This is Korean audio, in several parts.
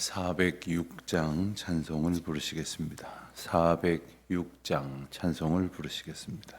406장 찬송을 부르시겠습니다. 406장 찬송을 부르시겠습니다.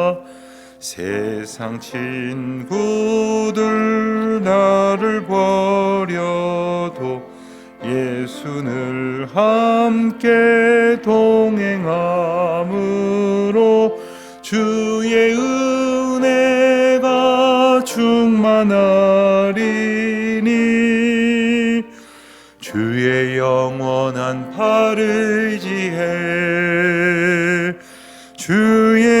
세상 친구들 나를 버려도 예수를 함께 동행함으로 주의 은혜가 충만하리니 주의 영원한 팔 의지해 주의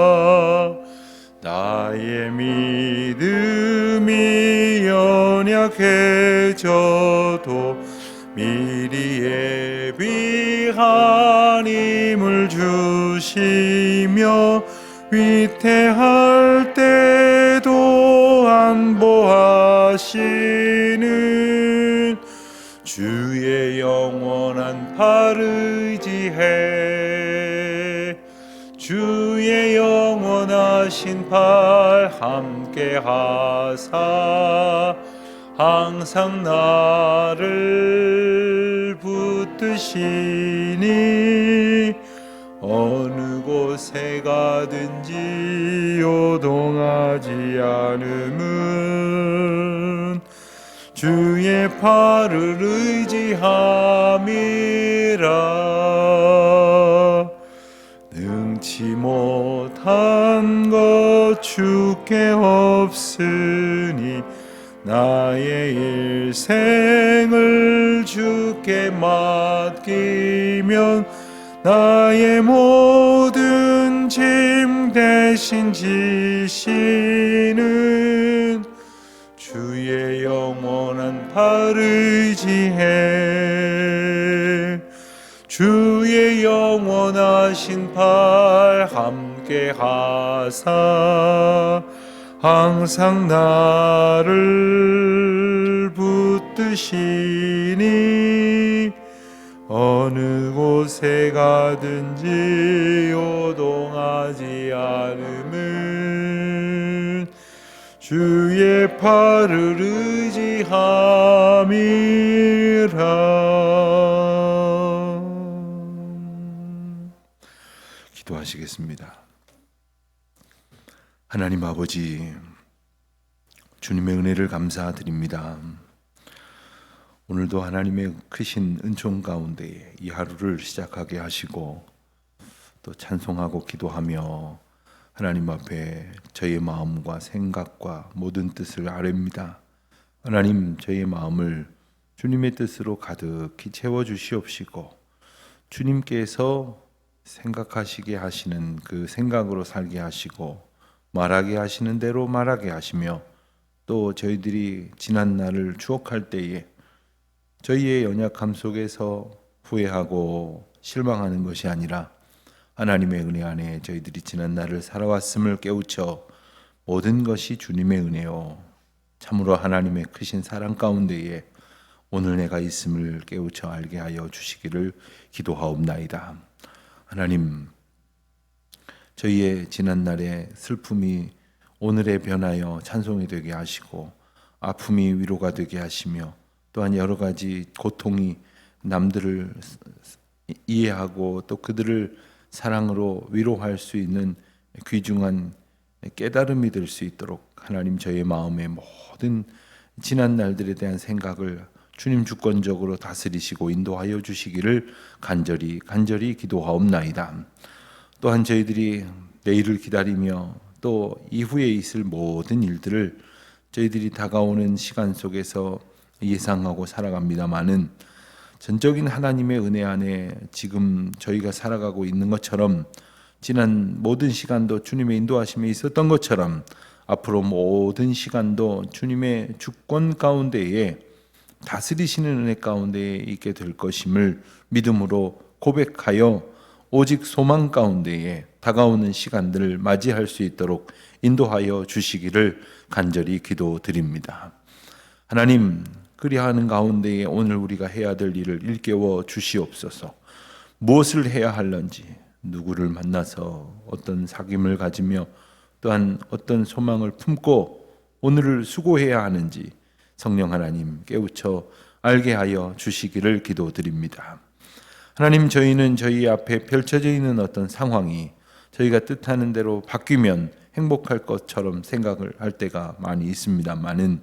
연약해져도 미리 예비한 힘을 주시며 위태할 때도 안보하시는 주의 영원한 팔 의지해 주의 영원하신 팔 함께 하사 항상 나를 붙드시니 어느 곳에 가든지 요동하지 않음은 주의 팔을 의지함이라. 능치 못한 것 주께 없으니 나의 일생을 주께 맡기면 나의 모든 짐 대신 지시는 주의 영원한 팔 의지해 주의 영원하신 팔 함께 하사 항상 나를 붙드시니 어느 곳에 가든지 요동하지 않음은 주의 팔을 의지함이라 기도하시겠습니다. 하나님 아버지 주님의 은혜를 감사드립니다. 오늘도 하나님의 크신 은총 가운데 이 하루를 시작하게 하시고 또 찬송하고 기도하며 하나님 앞에 저의 마음과 생각과 모든 뜻을 아뢰입니다. 하나님 저의 마음을 주님의 뜻으로 가득히 채워 주시옵시고 주님께서 생각하시게 하시는 그 생각으로 살게 하시고 말하게 하시는 대로 말하게 하시며 또 저희들이 지난 날을 추억할 때에 저희의 연약함 속에서 후회하고 실망하는 것이 아니라 하나님의 은혜 안에 저희들이 지난 날을 살아왔음을 깨우쳐 모든 것이 주님의 은혜요 참으로 하나님의 크신 사랑 가운데에 오늘 내가 있음을 깨우쳐 알게 하여 주시기를 기도하옵나이다. 하나님 저희의 지난날의 슬픔이 오늘의 변하여 찬송이 되게 하시고 아픔이 위로가 되게 하시며 또한 여러 가지 고통이 남들을 이해하고 또 그들을 사랑으로 위로할 수 있는 귀중한 깨달음이 될 수 있도록 하나님 저의 마음의 모든 지난 날들에 대한 생각을 주님 주권적으로 다스리시고 인도하여 주시기를 간절히 간절히 기도하옵나이다. 또한 저희들이 내일을 기다리며 또 이후에 있을 모든 일들을 저희들이 다가오는 시간 속에서 예상하고 살아갑니다마는 전적인 하나님의 은혜 안에 지금 저희가 살아가고 있는 것처럼 지난 모든 시간도 주님의 인도하심에 있었던 것처럼 앞으로 모든 시간도 주님의 주권 가운데에 다스리시는 은혜 가운데에 있게 될 것임을 믿음으로 고백하여 오직 소망 가운데에 다가오는 시간들을 맞이할 수 있도록 인도하여 주시기를 간절히 기도드립니다. 하나님, 그리하는 가운데에 오늘 우리가 해야 될 일을 일깨워 주시옵소서. 무엇을 해야 할런지, 누구를 만나서 어떤 사귐을 가지며 또한 어떤 소망을 품고 오늘을 수고해야 하는지 성령 하나님 깨우쳐 알게 하여 주시기를 기도드립니다. 하나님 저희는 저희 앞에 펼쳐져 있는 어떤 상황이 저희가 뜻하는 대로 바뀌면 행복할 것처럼 생각을 할 때가 많이 있습니다만은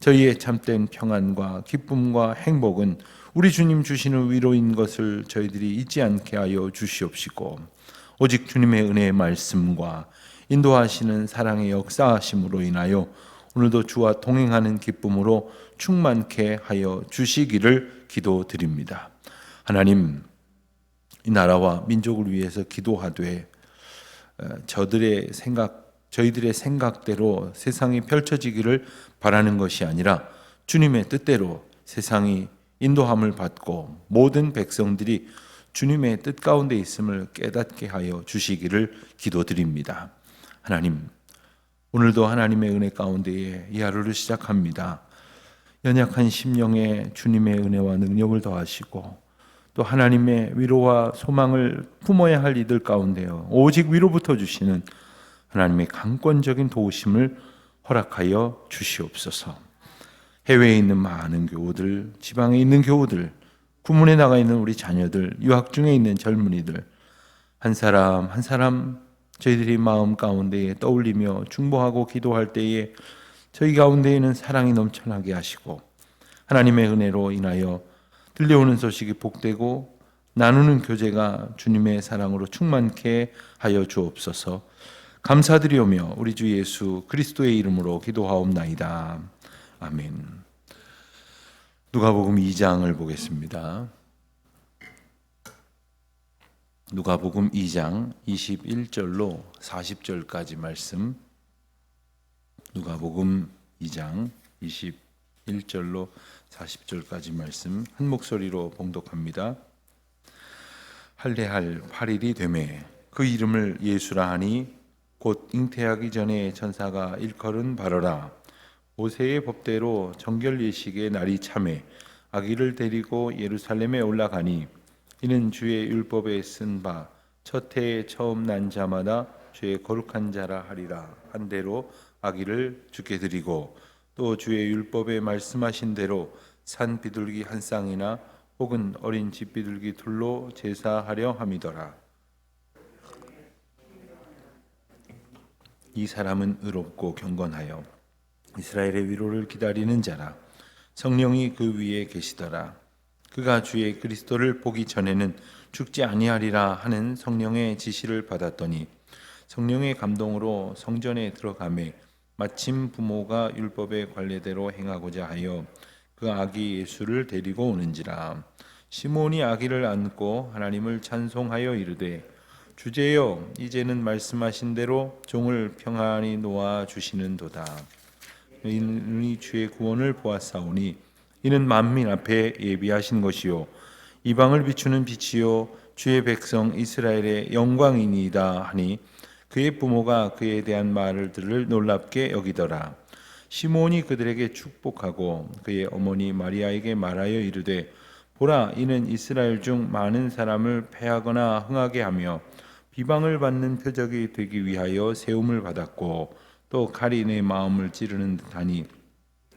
저희의 참된 평안과 기쁨과 행복은 우리 주님 주시는 위로인 것을 저희들이 잊지 않게 하여 주시옵시고 오직 주님의 은혜의 말씀과 인도하시는 사랑의 역사하심으로 인하여 오늘도 주와 동행하는 기쁨으로 충만케 하여 주시기를 기도드립니다. 하나님 이 나라와 민족을 위해서 기도하되 어, 저들의 생각 저희들의 생각대로 세상이 펼쳐지기를 바라는 것이 아니라 주님의 뜻대로 세상이 인도함을 받고 모든 백성들이 주님의 뜻 가운데 있음을 깨닫게 하여 주시기를 기도드립니다. 하나님, 오늘도 하나님의 은혜 가운데에 이 하루를 시작합니다. 연약한 심령에 주님의 은혜와 능력을 더하시고 또 하나님의 위로와 소망을 품어야 할 이들 가운데요. 오직 위로부터 주시는 하나님의 강권적인 도우심을 허락하여 주시옵소서. 해외에 있는 많은 교우들, 지방에 있는 교우들, 구문에 나가 있는 우리 자녀들, 유학 중에 있는 젊은이들, 한 사람 한 사람 저희들이 마음 가운데에 떠올리며 중보하고 기도할 때에 저희 가운데에는 사랑이 넘쳐나게 하시고 하나님의 은혜로 인하여 들려오는 소식이 복되고 나누는 교제가 주님의 사랑으로 충만케 하여 주옵소서. 감사드리오며 우리 주 예수 그리스도의 이름으로 기도하옵나이다. 아멘. 누가복음 2장을 보겠습니다. 누가복음 2장 21절로 40절까지 말씀. 누가복음 2장 21절로 40절까지 말씀 한 목소리로 봉독합니다. 할례할 8일이 되매 그 이름을 예수라 하니 곧 잉태하기 전에 천사가 일컬은 바로라 모세의 법대로 정결 예식의 날이 참에 아기를 데리고 예루살렘에 올라가니 이는 주의 율법에 쓴 바 첫 해에 처음 난 자마다 주의 거룩한 자라 하리라 한 대로 아기를 주께 드리고 또 주의 율법에 말씀하신 대로 산 비둘기 한 쌍이나 혹은 어린 집 비둘기 둘로 제사하려 함이더라. 이 사람은 의롭고 경건하여 이스라엘의 위로를 기다리는 자라. 성령이 그 위에 계시더라. 그가 주의 그리스도를 보기 전에는 죽지 아니하리라 하는 성령의 지시를 받았더니 성령의 감동으로 성전에 들어가매 마침 부모가 율법의 관례대로 행하고자 하여 그 아기 예수를 데리고 오는지라. 시몬이 아기를 안고 하나님을 찬송하여 이르되 주제여 이제는 말씀하신 대로 종을 평안히 놓아 주시는도다. 이는 주의 구원을 보았사오니 이는 만민 앞에 예비하신 것이요. 이방을 비추는 빛이요. 주의 백성 이스라엘의 영광이니이다 하니 그의 부모가 그에 대한 말들을 놀랍게 여기더라. 시몬이 그들에게 축복하고 그의 어머니 마리아에게 말하여 이르되 보라 이는 이스라엘 중 많은 사람을 패하거나 흥하게 하며 비방을 받는 표적이 되기 위하여 세움을 받았고 또내 마음을 찌르는 듯하니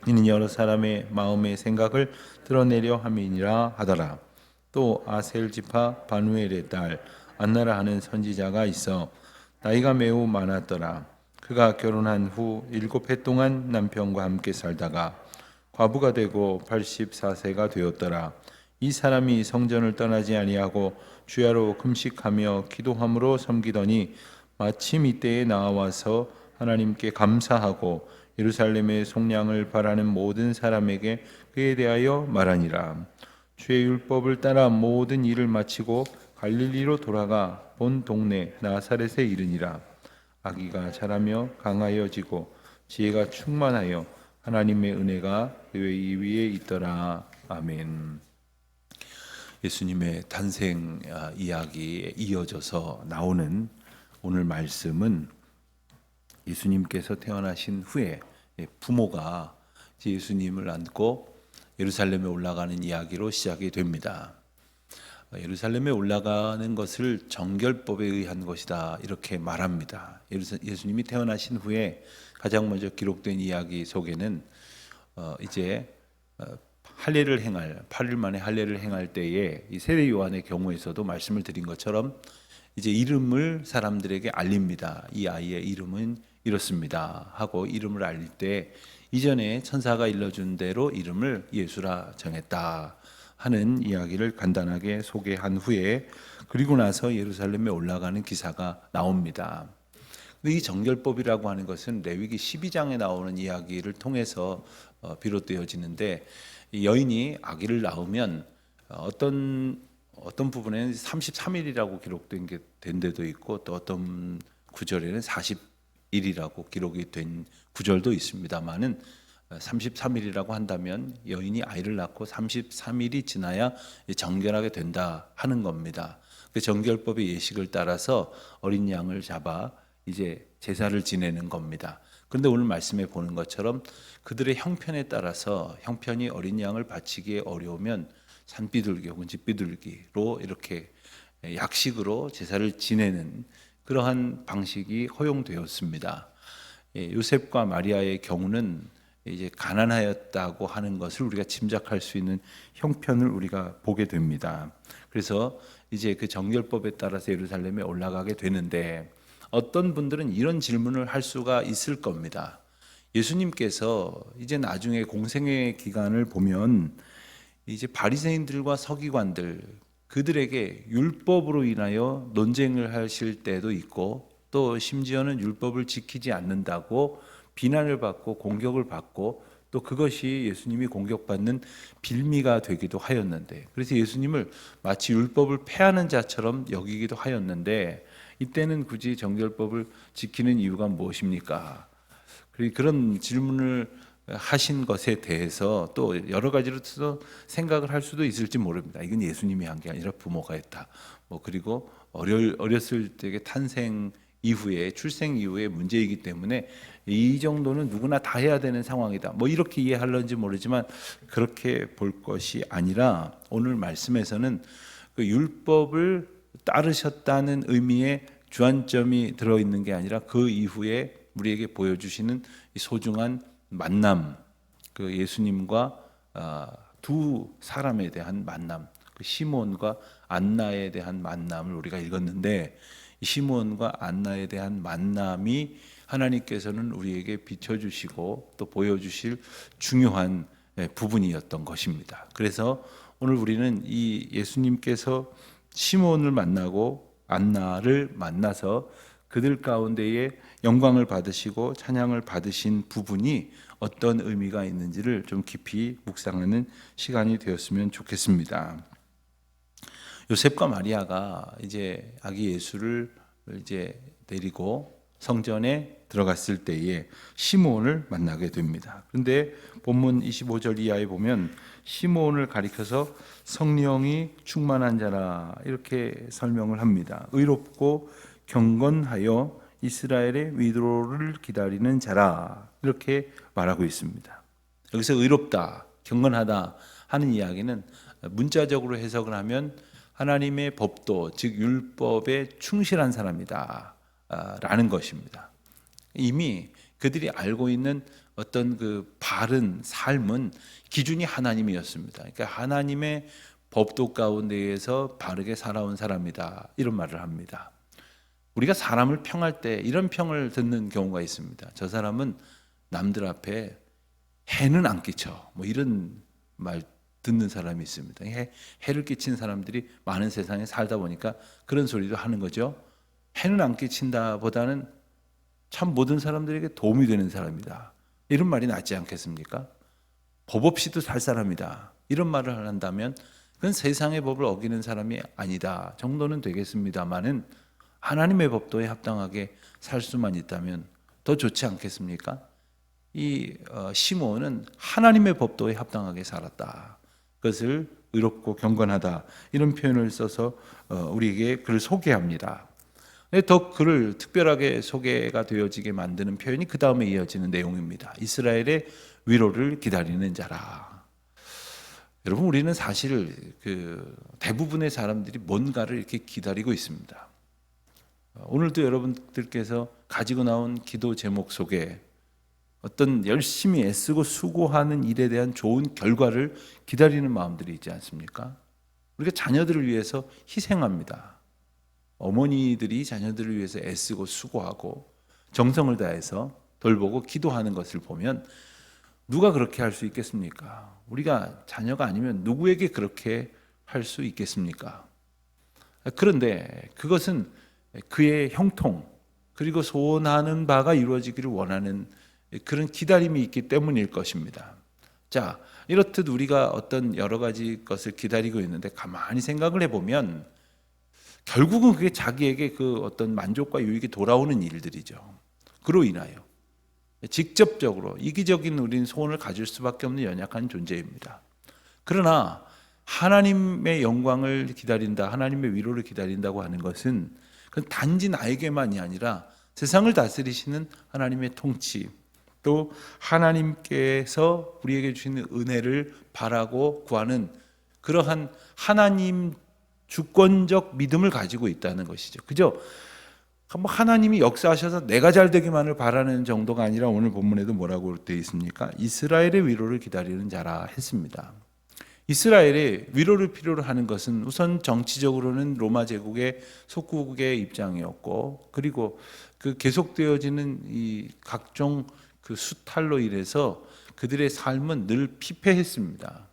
이는 여러 사람의 마음의 생각을 드러내려 함이니라 하더라. 또 아셀 지파 바누엘의 딸 안나라 하는 선지자가 있어 나이가 매우 많았더라. 그가 결혼한 후 일곱 해 동안 남편과 함께 살다가 과부가 되고 84세가 되었더라. 이 사람이 성전을 떠나지 아니하고 주야로 금식하며 기도함으로 섬기더니 마침 이때에 나와서 하나님께 감사하고 예루살렘의 속량을 바라는 모든 사람에게 그에 대하여 말하니라. 주의 율법을 따라 모든 일을 마치고 갈릴리로 돌아가 본 동네 나사렛에 이르니라. 아기가 자라며 강하여지고 지혜가 충만하여 하나님의 은혜가 그의 위에 있더라. 아멘. 예수님의 탄생 아, 이야기에 이어져서 나오는 오늘 말씀은 예수님께서 태어나신 후에 부모가 이제 예수님을 안고 예루살렘에 올라가는 이야기로 시작이 됩니다. 예루살렘에 올라가는 것을 정결법에 의한 것이다 이렇게 말합니다. 예수님이 태어나신 후에 가장 먼저 기록된 이야기 속에는 어, 이제 어, 할례를 행할 8일 만에 할례를 행할 때에 이 세례 요한의 경우에서도 말씀을 드린 것처럼 이제 이름을 사람들에게 알립니다. 이 아이의 이름은 이렇습니다. 하고 이름을 알릴 때 이전에 천사가 일러준 대로 이름을 예수라 정했다 하는 이야기를 간단하게 소개한 후에 그리고 나서 예루살렘에 올라가는 기사가 나옵니다. 근데 이 정결법이라고 하는 것은 레위기 12장에 나오는 이야기를 통해서 어, 비롯되어지는데 이 여인이 아기를 낳으면 어, 어떤 어떤 부분에는 33일이라고 기록된 게 된 데도 있고 또 어떤 구절에는 40일이라고 기록이 된 구절도 있습니다만은 33일이라고 한다면 여인이 아이를 낳고 33일이 지나야 정결하게 된다 하는 겁니다. 그 정결법의 예식을 따라서 어린 양을 잡아 이제 제사를 지내는 겁니다. 그런데 오늘 말씀에 보는 것처럼 그들의 형편에 따라서 형편이 어린 양을 바치기에 어려우면 산비둘기 혹은 집비둘기로 이렇게 약식으로 제사를 지내는 그러한 방식이 허용되었습니다. 예, 요셉과 마리아의 경우는 이제 가난하였다고 하는 것을 우리가 짐작할 수 있는 형편을 우리가 보게 됩니다. 그래서 이제 그 정결법에 따라서 예루살렘에 올라가게 되는데 어떤 분들은 이런 질문을 할 수가 있을 겁니다. 예수님께서 이제 나중에 공생의 기간을 보면 이제 바리새인들과 서기관들 그들에게 율법으로 인하여 논쟁을 하실 때도 있고 또 심지어는 율법을 지키지 않는다고 비난을 받고 공격을 받고 또 그것이 예수님이 공격받는 빌미가 되기도 하였는데 그래서 예수님을 마치 율법을 폐하는 자처럼 여기기도 하였는데 이때는 굳이 정결법을 지키는 이유가 무엇입니까? 그런 질문을 하신 것에 대해서 또 여러 가지로 또 생각을 할 수도 있을지 모릅니다. 이건 예수님이 한 게 아니라 부모가 했다. 뭐 그리고 어렸을 때 탄생 이후에 출생 이후에 문제이기 때문에 이 정도는 누구나 다 해야 되는 상황이다. 뭐 이렇게 이해할런지 모르지만 그렇게 볼 것이 아니라 오늘 말씀에서는 그 율법을 따르셨다는 의미의 주안점이 들어 있는 게 아니라 그 이후에 우리에게 보여주시는 이 소중한 만남, 그 예수님과 아, 두 사람에 대한 만남, 그 시몬과 안나에 대한 만남을 우리가 읽었는데 이 시몬과 안나에 대한 만남이 하나님께서는 우리에게 비춰주시고 또 보여주실 중요한 예, 부분이었던 것입니다. 그래서 오늘 우리는 이 예수님께서 시몬을 만나고 안나를 만나서 그들 가운데에 영광을 받으시고 찬양을 받으신 부분이 어떤 의미가 있는지를 좀 깊이 묵상하는 시간이 되었으면 좋겠습니다. 요셉과 마리아가 이제 아기 예수를 이제 데리고 성전에 들어갔을 때에 시몬을 만나게 됩니다. 그런데 본문 25절 이하에 보면 시몬을 가리켜서 성령이 충만한 자라 이렇게 설명을 합니다. 의롭고 경건하여 이스라엘의 위로를 기다리는 자라 이렇게 말하고 있습니다. 여기서 의롭다, 경건하다 하는 이야기는 문자적으로 해석을 하면 하나님의 법도 즉 율법에 충실한 사람이다 아, 라는 것입니다. 이미 그들이 알고 있는 어떤 그 바른 삶은 기준이 하나님이었습니다. 그러니까 하나님의 법도 가운데에서 바르게 살아온 사람이다 이런 말을 합니다. 우리가 사람을 평할 때 이런 평을 듣는 경우가 있습니다. 저 사람은 남들 앞에 해는 안 끼쳐. 뭐 이런 말 듣는 사람이 있습니다. 해, 해를 끼친 사람들이 많은 세상에 살다 보니까 그런 소리도 하는 거죠. 해는 안 끼친다 보다는 참 모든 사람들에게 도움이 되는 사람이다. 이런 말이 낫지 않겠습니까? 법 없이도 살 사람이다. 이런 말을 한다면 그건 세상의 법을 어기는 사람이 아니다 정도는 되겠습니다만은 하나님의 법도에 합당하게 살 수만 있다면 더 좋지 않겠습니까? 이 어, 시몬은 하나님의 법도에 합당하게 살았다. 그것을 의롭고 경건하다 이런 표현을 써서 어, 우리에게 그를 소개합니다. 근데 더 그를 특별하게 소개가 되어지게 만드는 표현이 그 다음에 이어지는 내용입니다. 이스라엘의 위로를 기다리는 자라. 여러분 우리는 사실 그 대부분의 사람들이 뭔가를 이렇게 기다리고 있습니다. 어, 오늘도 여러분들께서 가지고 나온 기도 제목 속에 어떤 열심히 애쓰고 수고하는 일에 대한 좋은 결과를 기다리는 마음들이 있지 않습니까? 우리가 자녀들을 위해서 희생합니다. 어머니들이 자녀들을 위해서 애쓰고 수고하고 정성을 다해서 돌보고 기도하는 것을 보면 누가 그렇게 할 수 있겠습니까? 우리가 자녀가 아니면 누구에게 그렇게 할 수 있겠습니까? 그런데 그것은 그의 형통 그리고 소원하는 바가 이루어지기를 원하는 그런 기다림이 있기 때문일 것입니다. 자, 이렇듯 우리가 어떤 여러 가지 것을 기다리고 있는데 가만히 생각을 해보면 결국은 그게 자기에게 그 어떤 만족과 유익이 돌아오는 일들이죠. 그로 인하여 직접적으로 이기적인 우리는 소원을 가질 수밖에 없는 연약한 존재입니다. 그러나 하나님의 영광을 기다린다, 하나님의 위로를 기다린다고 하는 것은 그 단지 나에게만이 아니라 세상을 다스리시는 하나님의 통치, 또 하나님께서 우리에게 주시는 은혜를 바라고 구하는 그러한 하나님 주권적 믿음을 가지고 있다는 것이죠. 그죠? 뭐 하나님이 역사하셔서 내가 잘 되기만을 바라는 정도가 아니라 오늘 본문에도 뭐라고 되어 있습니까? 이스라엘의 위로를 기다리는 자라 했습니다. 이스라엘의 위로를 필요로 하는 것은 우선 정치적으로는 로마 제국의 속국의 입장이었고 그리고 그 계속되어지는 이 각종 그 수탈로 인해서 그들의 삶은 늘 피폐했습니다.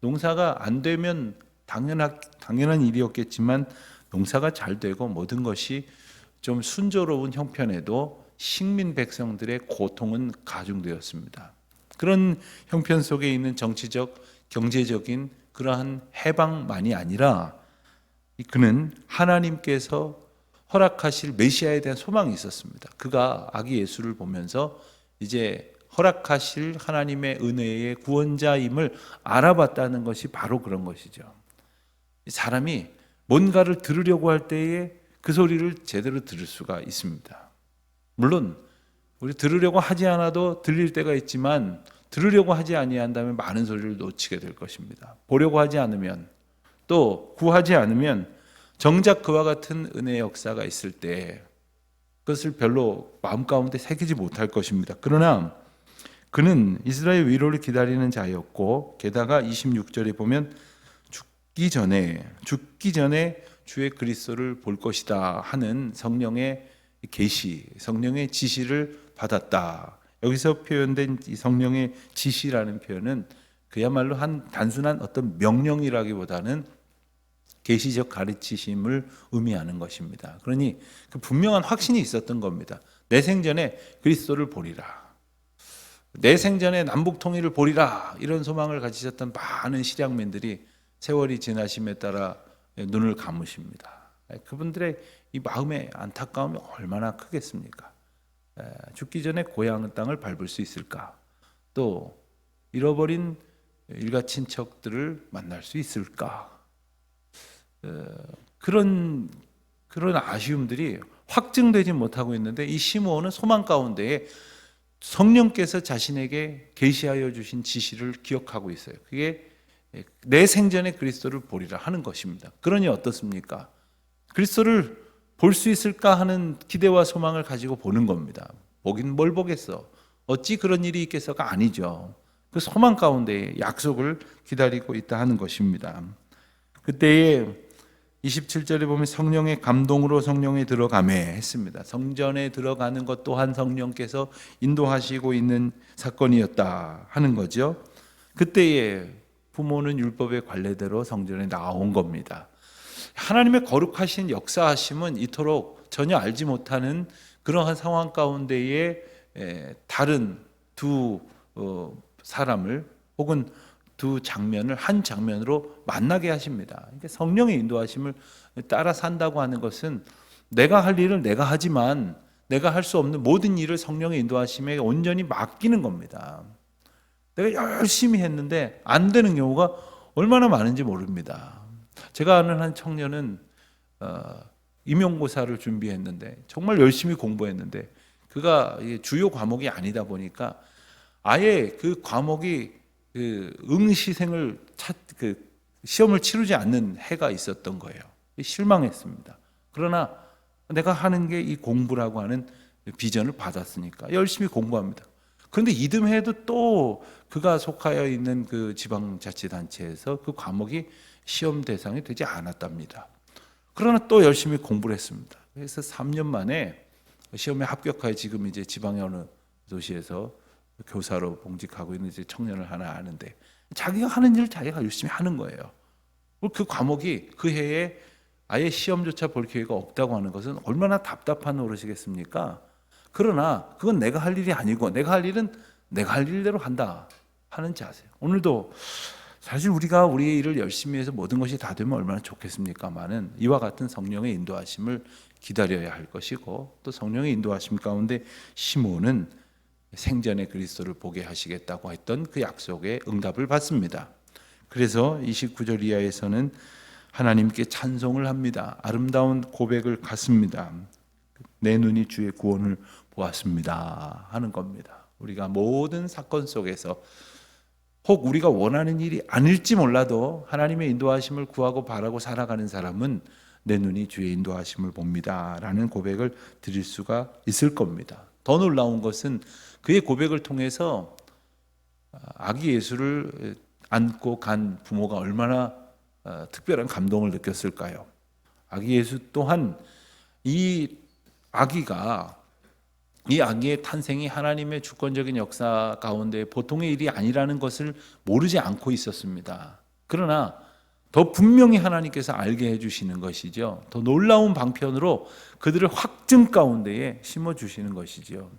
농사가 안 되면 당연한 당연한 일이었겠지만 농사가 잘 되고 모든 것이 좀 순조로운 형편에도 식민 백성들의 고통은 가중되었습니다. 그런 형편 속에 있는 정치적, 경제적인 그러한 해방만이 아니라 그는 하나님께서 허락하실 메시아에 대한 소망이 있었습니다. 그가 아기 예수를 보면서 이제 허락하실 하나님의 은혜의 구원자임을 알아봤다는 것이 바로 그런 것이죠. 사람이 뭔가를 들으려고 할 때에 그 소리를 제대로 들을 수가 있습니다. 물론 우리 들으려고 하지 않아도 들릴 때가 있지만 들으려고 하지 아니한다면 많은 소리를 놓치게 될 것입니다. 보려고 하지 않으면 또 구하지 않으면 정작 그와 같은 은혜의 역사가 있을 때 그것을 별로 마음 가운데 새기지 못할 것입니다. 그러나 그는 이스라엘 위로를 기다리는 자였고 게다가 26절에 보면 죽기 전에 죽기 전에 주의 그리스도를 볼 것이다 하는 성령의 계시, 성령의 지시를 받았다. 여기서 표현된 이 성령의 지시라는 표현은 그야말로 한 단순한 어떤 명령이라기보다는 계시적 가르치심을 의미하는 것입니다. 그러니 그 분명한 확신이 있었던 겁니다. 내 생전에 그리스도를 보리라. 내 생전에 남북 통일을 보리라. 이런 소망을 가지셨던 많은 실향민들이 세월이 지나심에 따라 눈을 감으십니다. 그분들의 이 마음의 안타까움이 얼마나 크겠습니까? 죽기 전에 고향 땅을 밟을 수 있을까? 또 잃어버린 일가 친척들을 만날 수 있을까? 그런 그런 아쉬움들이 확증되지 못하고 있는데 이 시므온은 소망 가운데에 성령께서 자신에게 계시하여 주신 지시를 기억하고 있어요. 그게 내 생전에 그리스도를 보리라 하는 것입니다. 그러니 어떻습니까? 그리스도를 볼 수 있을까 하는 기대와 소망을 가지고 보는 겁니다. 보긴 뭘 보겠어. 어찌 그런 일이 있겠어가 아니죠. 그 소망 가운데 약속을 기다리고 있다 하는 것입니다. 그때에 27절에 보면 성령의 감동으로 성령에 들어가매 했습니다. 성전에 들어가는 것 또한 성령께서 인도하시고 있는 사건이었다 하는 거죠. 그때에 부모는 율법의 관례대로 성전에 나온 겁니다. 하나님의 거룩하신 역사하심은 이토록 전혀 알지 못하는 그러한 상황 가운데에 에, 다른 두 어, 사람을 혹은 두 장면을 한 장면으로 만나게 하십니다. 그러니까 성령의 인도하심을 따라 산다고 하는 것은 내가 할 일을 내가 하지만 내가 할 수 없는 모든 일을 성령의 인도하심에 온전히 맡기는 겁니다. 내가 열심히 했는데 안 되는 경우가 얼마나 많은지 모릅니다. 제가 아는 한 청년은 어, 임용고사를 준비했는데 정말 열심히 공부했는데 그가 주요 과목이 아니다 보니까 아예 그 과목이 그 응시생을 찾, 그 시험을 치르지 않는 해가 있었던 거예요. 실망했습니다. 그러나 내가 하는 게 이 공부라고 하는 비전을 받았으니까 열심히 공부합니다. 그런데 이듬해에도 또 그가 속하여 있는 그 지방자치단체에서 그 과목이 시험 대상이 되지 않았답니다. 그러나 또 열심히 공부를 했습니다. 그래서 3년 만에 시험에 합격하여 지금 이제 지방의 어느 도시에서 교사로 봉직하고 있는 이제 청년을 하나 아는데 자기가 하는 일을 자기가 열심히 하는 거예요. 그 과목이 그 해에 아예 시험조차 볼 기회가 없다고 하는 것은 얼마나 답답한 노릇이겠습니까? 그러나 그건 내가 할 일이 아니고 내가 할 일은 내가 할 일대로 한다 하는 자세. 오늘도 사실 우리가 우리의 일을 열심히 해서 모든 것이 다 되면 얼마나 좋겠습니까만은 이와 같은 성령의 인도하심을 기다려야 할 것이고 또 성령의 인도하심 가운데 시몬은 생전에 그리스도를 보게 하시겠다고 했던 그 약속에 응답을 받습니다. 그래서 29절 이하에서는 하나님께 찬송을 합니다. 아름다운 고백을 갖습니다. 내 눈이 주의 구원을 보았습니다. 하는 겁니다. 우리가 모든 사건 속에서 혹 우리가 원하는 일이 아닐지 몰라도 하나님의 인도하심을 구하고 바라고 살아가는 사람은 내 눈이 주의 인도하심을 봅니다. 라는 고백을 드릴 수가 있을 겁니다. 더 놀라운 것은 그의 고백을 통해서 아기 예수를 안고 간 부모가 얼마나 어, 특별한 감동을 느꼈을까요? 아기 예수 또한 이 아기가 이 아기의 탄생이 하나님의 주권적인 역사 가운데 보통의 일이 아니라는 것을 모르지 않고 있었습니다. 그러나 더 분명히 하나님께서 알게 해주시는 것이죠. 더 놀라운 방편으로 그들을 확증 가운데에 심어 주시는 것이죠.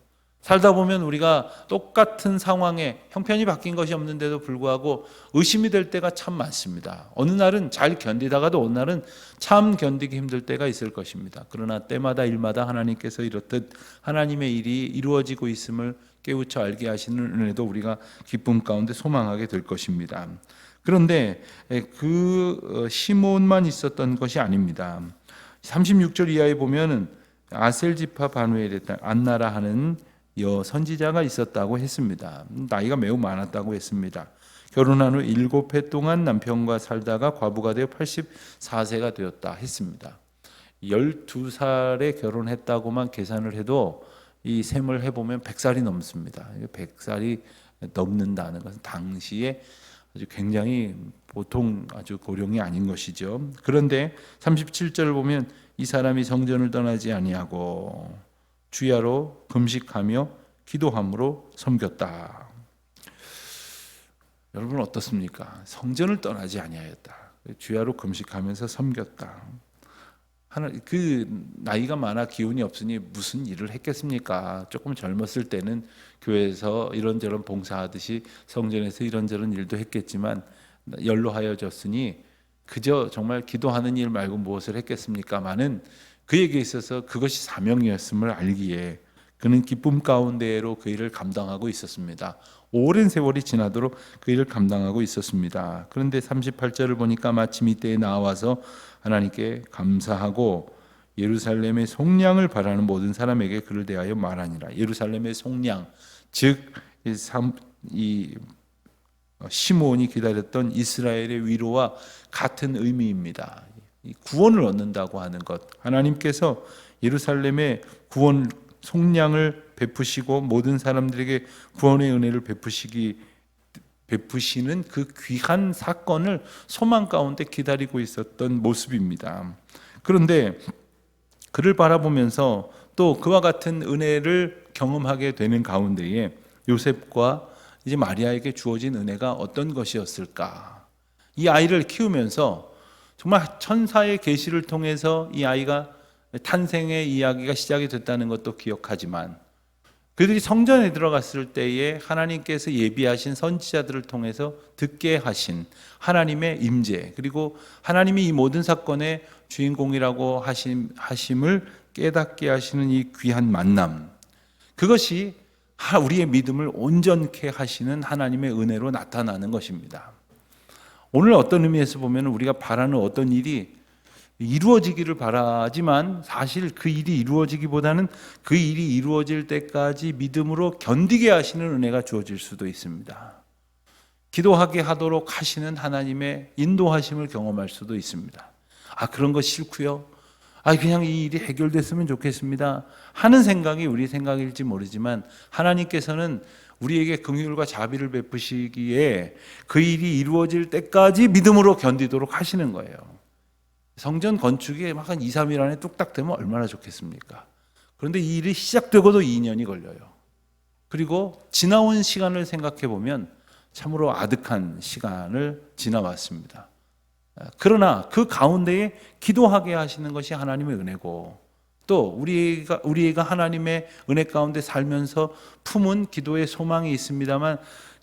살다 보면 우리가 똑같은 상황에 형편이 바뀐 것이 없는데도 불구하고 의심이 될 때가 참 많습니다. 어느 날은 잘 견디다가도 어느 날은 참 견디기 힘들 때가 있을 것입니다. 그러나 때마다 일마다 하나님께서 이렇듯 하나님의 일이 이루어지고 있음을 깨우쳐 알게 하시는 은혜도 우리가 기쁨 가운데 소망하게 될 것입니다. 그런데 그 어, 시몬만 있었던 것이 아닙니다. 36절 이하에 보면은 아셀지파 바누엘의 딸 안나라 하는 여 선지자가 있었다고 했습니다. 나이가 매우 많았다고 했습니다. 결혼한 후 일곱 해 동안 남편과 살다가 과부가 되어 84세가 되었다 했습니다. 12살에 결혼했다고만 계산을 해도 이 셈을 해보면 100살이 넘습니다. 100살이 넘는다는 것은 당시에 아주 굉장히 보통 아주 고령이 아닌 것이죠. 그런데 37절을 보면 이 사람이 성전을 떠나지 아니하고 주야로 금식하며 기도함으로 섬겼다. 여러분 어떻습니까? 성전을 떠나지 아니하였다. 주야로 금식하면서 섬겼다. 하나 그 나이가 많아 기운이 없으니 무슨 일을 했겠습니까? 조금 젊었을 때는 교회에서 이런저런 봉사하듯이 성전에서 이런저런 일도 했겠지만 연로하여졌으니 그저 정말 기도하는 일 말고 무엇을 했겠습니까마는 그에게 있어서 그것이 사명이었음을 알기에 그는 기쁨 가운데로 그 일을 감당하고 있었습니다. 오랜 세월이 지나도록 그 일을 감당하고 있었습니다. 그런데 38절을 보니까 마침 이때에 나와서 하나님께 감사하고 예루살렘의 속량을 바라는 모든 사람에게 그를 대하여 말하니라. 예루살렘의 속량, 즉이 이 어, 시몬이 기다렸던 이스라엘의 위로와 같은 의미입니다. 이 구원을 얻는다고 하는 것. 하나님께서 예루살렘의 구원 속량을 베푸시고 모든 사람들에게 구원의 은혜를 베푸시기 베푸시는 그 귀한 사건을 소망 가운데 기다리고 있었던 모습입니다. 그런데 그를 바라보면서 또 그와 같은 은혜를 경험하게 되는 가운데에 요셉과 이제 마리아에게 주어진 은혜가 어떤 것이었을까? 이 아이를 키우면서 정말 천사의 계시를 통해서 이 아이가 탄생의 이야기가 시작이 됐다는 것도 기억하지만 그들이 성전에 들어갔을 때에 하나님께서 예비하신 선지자들을 통해서 듣게 하신 하나님의 임재 그리고 하나님이 이 모든 사건의 주인공이라고 하심, 하심을 깨닫게 하시는 이 귀한 만남 그것이 하- 우리의 믿음을 온전케 하시는 하나님의 은혜로 나타나는 것입니다. 오늘 어떤 의미에서 보면 우리가 바라는 어떤 일이 이루어지기를 바라지만 사실 그 일이 이루어지기보다는 그 일이 이루어질 때까지 믿음으로 견디게 하시는 은혜가 주어질 수도 있습니다. 기도하게 하도록 하시는 하나님의 인도하심을 경험할 수도 있습니다. 아, 그런 거 싫고요. 아, 그냥 이 일이 해결됐으면 좋겠습니다. 하는 생각이 우리 생각일지 모르지만 하나님께서는 우리에게 긍휼과 자비를 베푸시기에 그 일이 이루어질 때까지 믿음으로 견디도록 하시는 거예요. 성전 건축이 막 한 2, 3일 안에 뚝딱 되면 얼마나 좋겠습니까? 그런데 이 일이 시작되고도 2년이 걸려요. 그리고 지나온 시간을 생각해 보면 참으로 아득한 시간을 지나왔습니다. 그러나 그 가운데에 기도하게 하시는 것이 하나님의 은혜고 또 우리가 우리가 하나님의 은혜 가운데 살면서 품은 기도의 소망이 있습니다만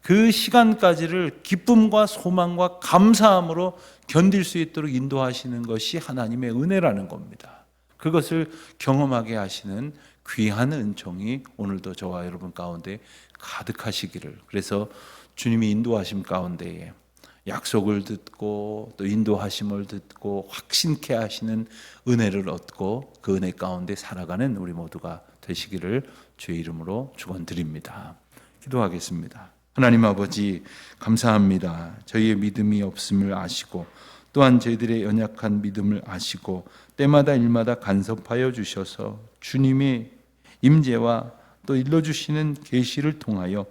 그 시간까지를 기쁨과 소망과 감사함으로 견딜 수 있도록 인도하시는 것이 하나님의 은혜라는 겁니다. 그것을 경험하게 하시는 귀한 은총이 오늘도 저와 여러분 가운데 가득하시기를 그래서 주님이 인도하심 가운데에 약속을 듣고 또 인도하심을 듣고 확신케 하시는 은혜를 얻고 그 은혜 가운데 살아가는 우리 모두가 되시기를 주의 이름으로 축원드립니다. 기도하겠습니다. 하나님 아버지 감사합니다. 저희의 믿음이 없음을 아시고 또한 저희들의 연약한 믿음을 아시고 때마다 일마다 간섭하여 주셔서 주님의 임재와 또 일러 주시는 계시를 통하여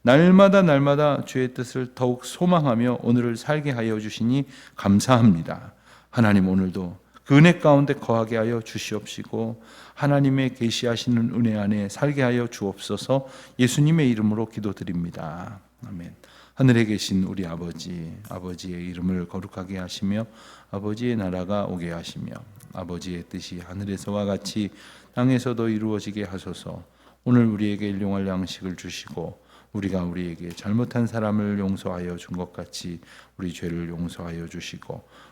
날마다 날마다 주의 뜻을 더욱 소망하며 오늘을 살게 하여 주시니 감사합니다. 하나님 오늘도 그 은혜 가운데 거하게 하여 주시옵시고 하나님의 계시하시는 은혜 안에 살게 하여 주옵소서 예수님의 이름으로 기도드립니다. 아멘. 하늘에 계신 우리 아버지, 아버지의 이름을 거룩하게 하시며 아버지의 나라가 오게 하시며 아버지의 뜻이 하늘에서와 같이 땅에서도 이루어지게 하소서. 오늘 우리에게 일용할 양식을 주시고 우리가 우리에게 잘못한 사람을 용서하여 준 것 같이 우리 죄를 용서하여 주시고